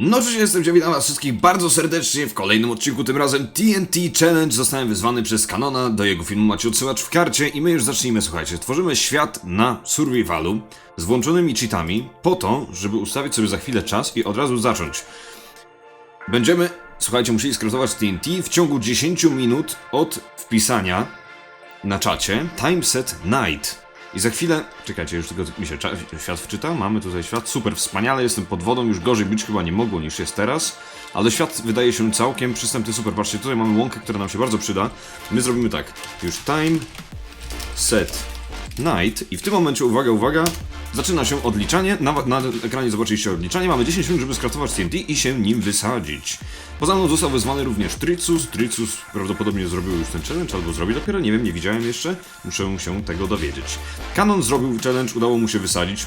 No cześć, jestem Cię, witam was wszystkich bardzo serdecznie w kolejnym odcinku, tym razem TNT Challenge. Zostałem wyzwany przez Kanona, do jego filmu macie odsyłacz w karcie i my już zacznijmy, słuchajcie. Tworzymy świat na survivalu z włączonymi cheatami po to, żeby ustawić sobie za chwilę czas i od razu zacząć. Będziemy, słuchajcie, musieli skrótować TNT w ciągu 10 minut od wpisania na czacie time set night. I za chwilę, czekajcie, już tylko mi się świat wczyta, mamy tutaj świat, super, wspaniale, jestem pod wodą, już gorzej być chyba nie mogło niż jest teraz, ale świat wydaje się całkiem przystępny, super, patrzcie, tutaj mamy łąkę, która nam się bardzo przyda. My zrobimy tak, już time set night. I w tym momencie, uwaga, uwaga, zaczyna się odliczanie, na, na ekranie zobaczyliście odliczanie, mamy 10 minut, żeby skraftować TNT i się nim wysadzić. Poza mną został wezwany również Tricus, Tricus prawdopodobnie zrobił już ten challenge, albo zrobi dopiero, nie wiem, nie widziałem jeszcze, muszę się tego dowiedzieć. Canon zrobił challenge, udało mu się wysadzić,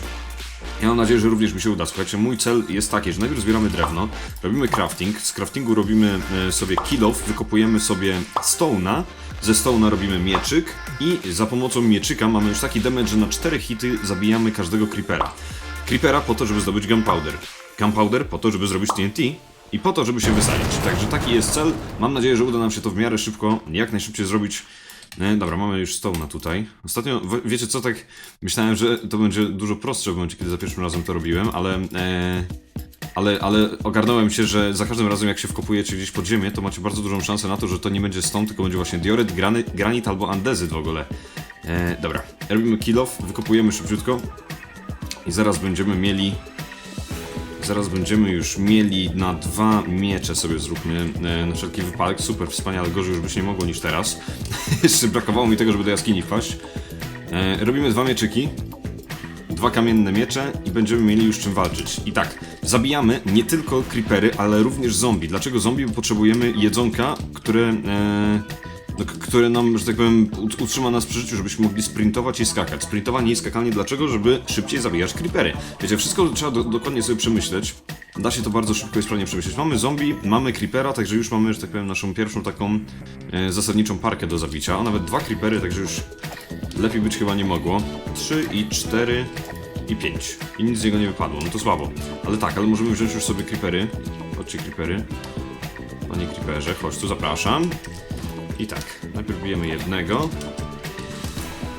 ja mam nadzieję, że również mi się uda. Słuchajcie, mój cel jest taki, że najpierw zbieramy drewno, robimy crafting, z craftingu robimy e, sobie kill off, wykopujemy sobie stone'a, ze stone'a robimy mieczyk i za pomocą mieczyka mamy już taki damage, że na 4 hity zabijamy każdego creepera. Creepera po to, żeby zdobyć gunpowder. Gunpowder po to, żeby zrobić TNT i po to, żeby się wysadzić. Także taki jest cel. Mam nadzieję, że uda nam się to w miarę szybko, jak najszybciej zrobić. E, dobra, mamy już stołna tutaj. Ostatnio, wiecie co, tak myślałem, że to będzie dużo prostsze w momencie, kiedy za pierwszym razem to robiłem, ale... E, ale, ale ogarnąłem się, że za każdym razem jak się wkopujecie gdzieś pod ziemię, to macie bardzo dużą szansę na to, że to nie będzie stone, tylko będzie właśnie dioryt, grany, granit albo andezyt w ogóle. E, dobra, robimy kill off, wykopujemy szybciutko i zaraz będziemy mieli Zaraz będziemy już mieli na dwa miecze sobie zróbmy e, na wszelki wypadek. Super, wspaniale, gorzej już być nie mogło niż teraz. Jeszcze brakowało mi tego, żeby do jaskini wpaść. E, robimy dwa mieczyki, dwa kamienne miecze i będziemy mieli już czym walczyć. I tak, zabijamy nie tylko creepery, ale również zombie. Dlaczego zombie? Bo potrzebujemy jedzonka, które, e, no, k- które nam, że tak powiem, ut- utrzyma nas przy życiu, żebyśmy mogli sprintować i skakać. Sprintowanie i skakanie dlaczego? Żeby szybciej zabijać creepery. Wiecie, wszystko trzeba do, dokładnie sobie przemyśleć. Da się to bardzo szybko i sprawnie przemyśleć. Mamy zombie, mamy creepera, także już mamy, że tak powiem, naszą pierwszą taką e, zasadniczą parkę do zabicia. Nawet dwa creepery, także już lepiej być chyba nie mogło. Trzy i cztery i 5. I nic z niego nie wypadło, no to słabo. Ale tak, ale możemy wziąć już sobie creepery. Chodźcie creepery. Panie creeperze, chodź tu, zapraszam. I tak, najpierw bijemy jednego.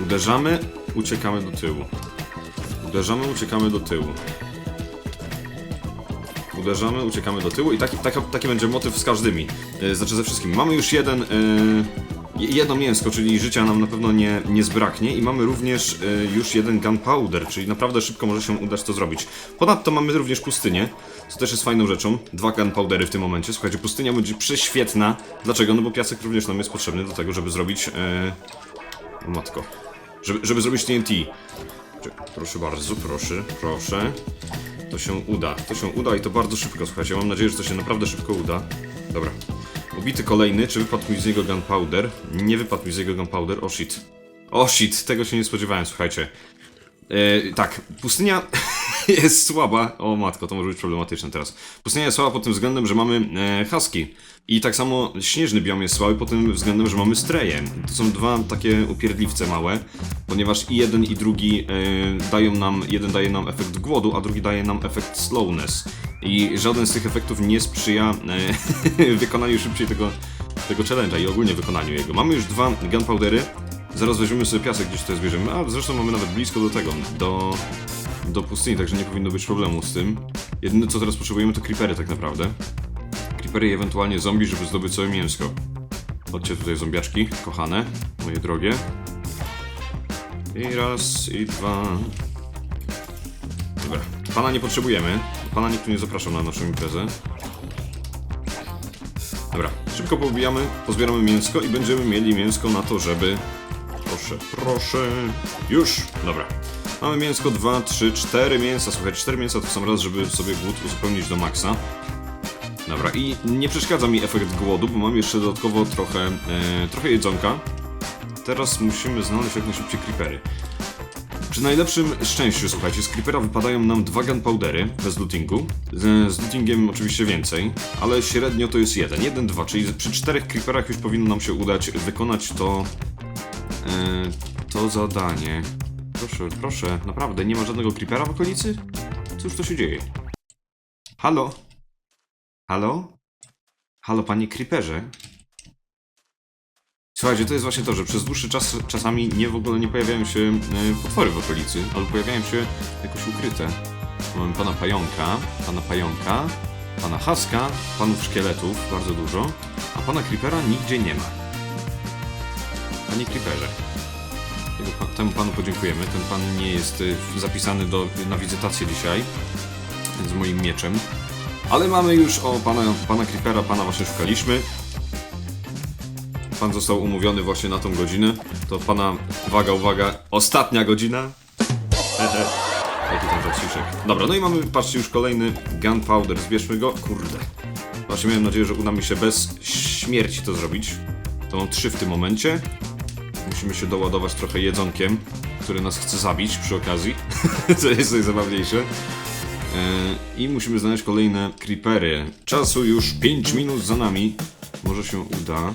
Uderzamy, uciekamy do tyłu. Uderzamy, uciekamy do tyłu. Uderzamy, uciekamy do tyłu i taki, taki, taki będzie motyw z każdymi. Yy, znaczy ze wszystkimi. Mamy już jeden... Yy, jedno mięsko, czyli życia nam na pewno nie, nie zbraknie i mamy również y, już jeden gunpowder, czyli naprawdę szybko może się udać to zrobić. Ponadto mamy również pustynię, co też jest fajną rzeczą. Dwa gunpowdery w tym momencie. Słuchajcie, pustynia będzie prześwietna. Dlaczego? No bo piasek również nam jest potrzebny do tego, żeby zrobić... Y, matko. Żeby, żeby zrobić TNT. Proszę bardzo, proszę, proszę. To się uda, to się uda i to bardzo szybko, słuchajcie. Mam nadzieję, że to się naprawdę szybko uda. Dobra. Ubity kolejny, czy wypadł mi z niego gunpowder? Nie wypadł mi z niego gunpowder, o shit. O shit, tego się nie spodziewałem, słuchajcie. E, tak, pustynia jest słaba. O matko, to może być problematyczne teraz. Pustynia jest słaba pod tym względem, że mamy e, husky. I tak samo śnieżny biom jest słaby pod tym względem, że mamy streje. To są dwa takie upierdliwce małe, ponieważ i jeden i drugi e, dają nam, jeden daje nam efekt głodu, a drugi daje nam efekt slowness. I żaden z tych efektów nie sprzyja e, wykonaniu szybciej tego, tego challenge'a i ogólnie wykonaniu jego. Mamy już dwa gunpowdery. Zaraz weźmiemy sobie piasek gdzieś tutaj zbierzemy, a zresztą mamy nawet blisko do tego, do, do pustyni, także nie powinno być problemu z tym. Jedyne co teraz potrzebujemy to creepery tak naprawdę. Creepery i ewentualnie zombie, żeby zdobyć sobie mięsko. Chodźcie tutaj zombiaczki, kochane, moje drogie. I raz, i dwa. Dobra, pana nie potrzebujemy. Pana nikt tu nie zapraszał na naszą imprezę. Dobra, szybko pobijamy, pozbieramy mięsko i będziemy mieli mięsko na to, żeby... Proszę, proszę... Już! Dobra. Mamy mięsko 2, 3, 4 mięsa. Słuchaj, 4 mięsa to w sam raz, żeby sobie głód uzupełnić do maksa. Dobra, i nie przeszkadza mi efekt głodu, bo mam jeszcze dodatkowo trochę, e, trochę jedzonka. Teraz musimy znaleźć jak najszybciej creepery. Przy najlepszym szczęściu, słuchajcie, z creepera wypadają nam dwa gunpowdery bez lootingu. Z, z lootingiem oczywiście więcej, ale średnio to jest jeden. Jeden, dwa, czyli przy czterech creeperach już powinno nam się udać wykonać to... E, to zadanie. Proszę, proszę, naprawdę, nie ma żadnego creepera w okolicy? Cóż to się dzieje? Halo? Halo? Halo, panie Creeperze? Słuchajcie, to jest właśnie to, że przez dłuższy czas czasami nie w ogóle nie pojawiają się e, potwory w okolicy, albo pojawiają się jakoś ukryte. Mamy pana pająka, pana pająka, pana haska, panów szkieletów, bardzo dużo, a pana creepera nigdzie nie ma. Panie creeperze. Tego pa- Temu panu podziękujemy. Ten pan nie jest y, zapisany do, na wizytację dzisiaj z moim mieczem. Ale mamy już o pana, pana pana właśnie szukaliśmy. Pan został umówiony właśnie na tą godzinę. To pana, uwaga, uwaga, ostatnia godzina. Jaki tam żarciszek. Dobra, no i mamy, patrzcie, już kolejny gunpowder. Zbierzmy go. Kurde. Właśnie miałem nadzieję, że uda mi się bez śmierci to zrobić. To mam trzy w tym momencie. Musimy się doładować trochę jedzonkiem, które nas chce zabić przy okazji. Co jest najzabawniejsze. E, I musimy znaleźć kolejne creepery. Czasu już 5 minut za nami. Może się uda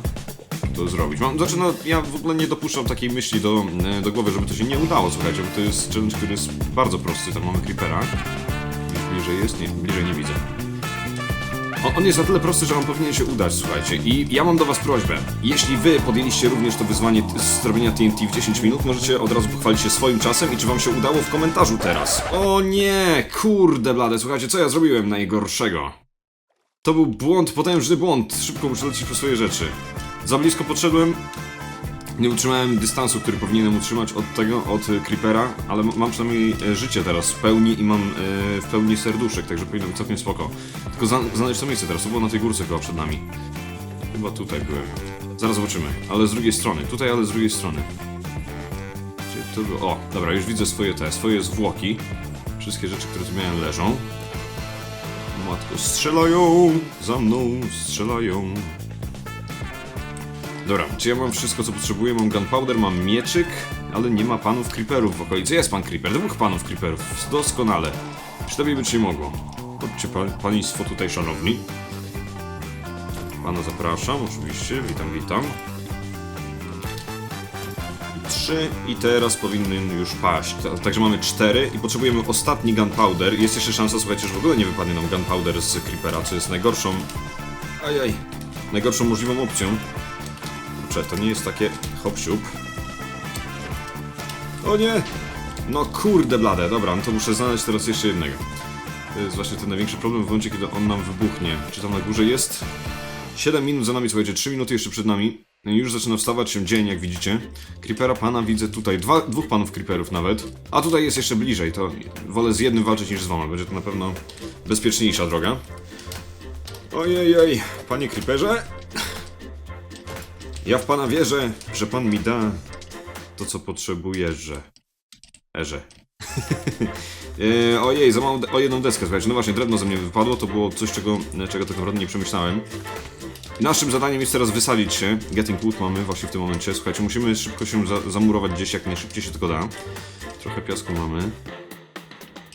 to zrobić. Mam, znaczy, no, ja w ogóle nie dopuszczam takiej myśli do, e, do głowy, żeby to się nie udało, słuchajcie, bo to jest challenge, który jest bardzo prosty. Tam mamy creepera. Bliżej jest? Nie, bliżej nie widzę. On, jest na tyle prosty, że on powinien się udać, słuchajcie. I ja mam do was prośbę. Jeśli wy podjęliście również to wyzwanie zrobienia TNT w 10 minut, możecie od razu pochwalić się swoim czasem i czy wam się udało w komentarzu teraz. O nie, kurde blade, słuchajcie, co ja zrobiłem najgorszego? To był błąd, potężny błąd. Szybko muszę lecieć po swoje rzeczy. Za blisko podszedłem. Nie utrzymałem dystansu, który powinienem utrzymać od tego, od y, Creepera, ale mam przynajmniej e, życie teraz w pełni i mam e, w pełni serduszek, także być całkiem spoko. Tylko znaleźć to miejsce teraz, to było na tej górce chyba przed nami. Chyba tutaj byłem. Zaraz zobaczymy, ale z drugiej strony. Tutaj, ale z drugiej strony. To było? O, dobra, już widzę swoje te, swoje zwłoki. Wszystkie rzeczy, które tu miałem leżą. Matko, strzelają! Za mną strzelają. Dobra, czy ja mam wszystko co potrzebuję? Mam gunpowder, mam mieczyk, ale nie ma panów creeperów w okolicy. Jest pan creeper, dwóch panów creeperów. Doskonale. Przynajmniej być nie mogło. Chodźcie pa, państwo tutaj szanowni. Pana zapraszam, oczywiście. Witam, witam. Trzy i teraz powinny już paść. Ta- Także mamy cztery i potrzebujemy ostatni gunpowder. Jest jeszcze szansa, słuchajcie, że w ogóle nie wypadnie nam gunpowder z creepera, co jest najgorszą... Ajaj. Najgorszą możliwą opcją. Kurczę, to nie jest takie hop siup. O nie! No kurde blade, dobra, no to muszę znaleźć teraz jeszcze jednego. To jest właśnie ten największy problem w momencie, kiedy on nam wybuchnie. Czy tam na górze jest? 7 minut za nami, słuchajcie, 3 minuty jeszcze przed nami. No Już zaczyna wstawać się dzień, jak widzicie. Creepera pana widzę tutaj, dwa, dwóch panów creeperów nawet. A tutaj jest jeszcze bliżej, to wolę z jednym walczyć niż z dwoma. Będzie to na pewno bezpieczniejsza droga. Ojej, oj, panie creeperze. Ja w pana wierzę, że pan mi da to, co potrzebuję, że... Erze. e, ojej, za małą de- o jedną deskę, słuchajcie. No właśnie, drewno ze mnie wypadło, to było coś, czego, czego tak naprawdę nie przemyślałem. Naszym zadaniem jest teraz wysadzić się. Getting wood mamy właśnie w tym momencie. Słuchajcie, musimy szybko się za zamurować gdzieś, jak najszybciej się tylko da. Trochę piasku mamy.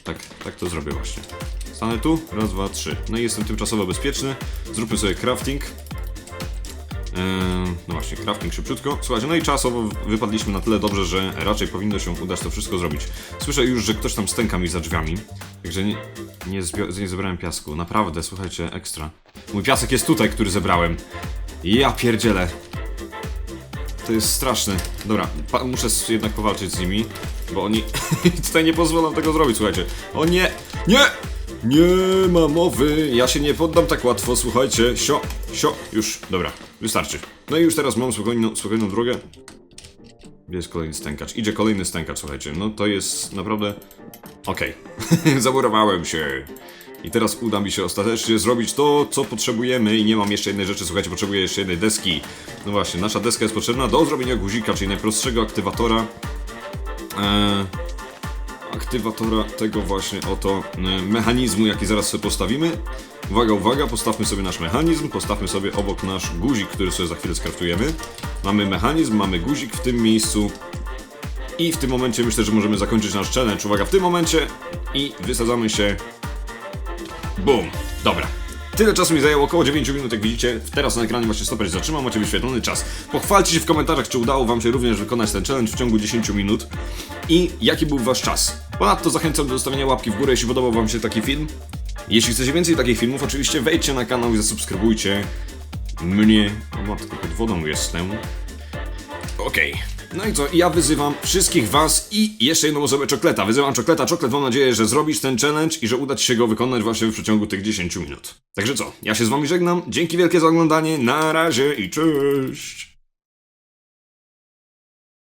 Tak, tak to zrobię właśnie. Stanę tu, raz, dwa, trzy. No i jestem tymczasowo bezpieczny. Zróbmy sobie crafting. Eee, no właśnie, crafting szybciutko. Słuchajcie, no i czasowo wypadliśmy na tyle dobrze, że raczej powinno się udać to wszystko zrobić. Słyszę już, że ktoś tam stęka mi za drzwiami, także nie, nie, nie zebrałem piasku. Naprawdę, słuchajcie, ekstra. Mój piasek jest tutaj, który zebrałem. Ja pierdzielę. To jest straszne. Dobra, muszę jednak powalczyć z nimi, bo oni tutaj nie pozwolą tego zrobić, słuchajcie. O nie! Nie! Nie ma mowy, ja się nie poddam tak łatwo, słuchajcie. Sio, sio, już, dobra, wystarczy. No i już teraz mam spokojną, spokojną drogę. Gdzie jest kolejny stękacz? Idzie kolejny stękacz, słuchajcie. No to jest naprawdę... Okej, zamurowałem się. I teraz uda mi się ostatecznie zrobić to, co potrzebujemy i nie mam jeszcze jednej rzeczy, słuchajcie, potrzebuję jeszcze jednej deski. No właśnie, nasza deska jest potrzebna do zrobienia guzika, czyli najprostszego aktywatora. Eee, aktywatora tego właśnie oto e, mechanizmu, jaki zaraz sobie postawimy. Uwaga, uwaga, postawmy sobie nasz mechanizm, postawmy sobie obok nasz guzik, który sobie za chwilę skraftujemy. Mamy mechanizm, mamy guzik w tym miejscu i w tym momencie myślę, że możemy zakończyć nasz challenge. Uwaga, w tym momencie i wysadzamy się. Bum! Dobra. Tyle czasu mi zajęło, około 9 minut, jak widzicie. Teraz na ekranie właśnie stoper się zatrzymał, macie wyświetlony czas. Pochwalcie się w komentarzach, czy udało wam się również wykonać ten challenge w ciągu 10 minut i jaki był wasz czas. Ponadto zachęcam do zostawienia łapki w górę, jeśli podobał wam się taki film. Jeśli chcecie więcej takich filmów, oczywiście wejdźcie na kanał i zasubskrybujcie mnie. O matko, pod wodą jestem. Okej. No i co? Ja wyzywam wszystkich was i jeszcze jedną osobę Czokleta. Wyzywam Czokleta. Czoklet, mam nadzieję, że zrobisz ten challenge i że uda ci się go wykonać właśnie w przeciągu tych 10 minut. Także co? Ja się z wami żegnam. Dzięki wielkie za oglądanie. Na razie i cześć!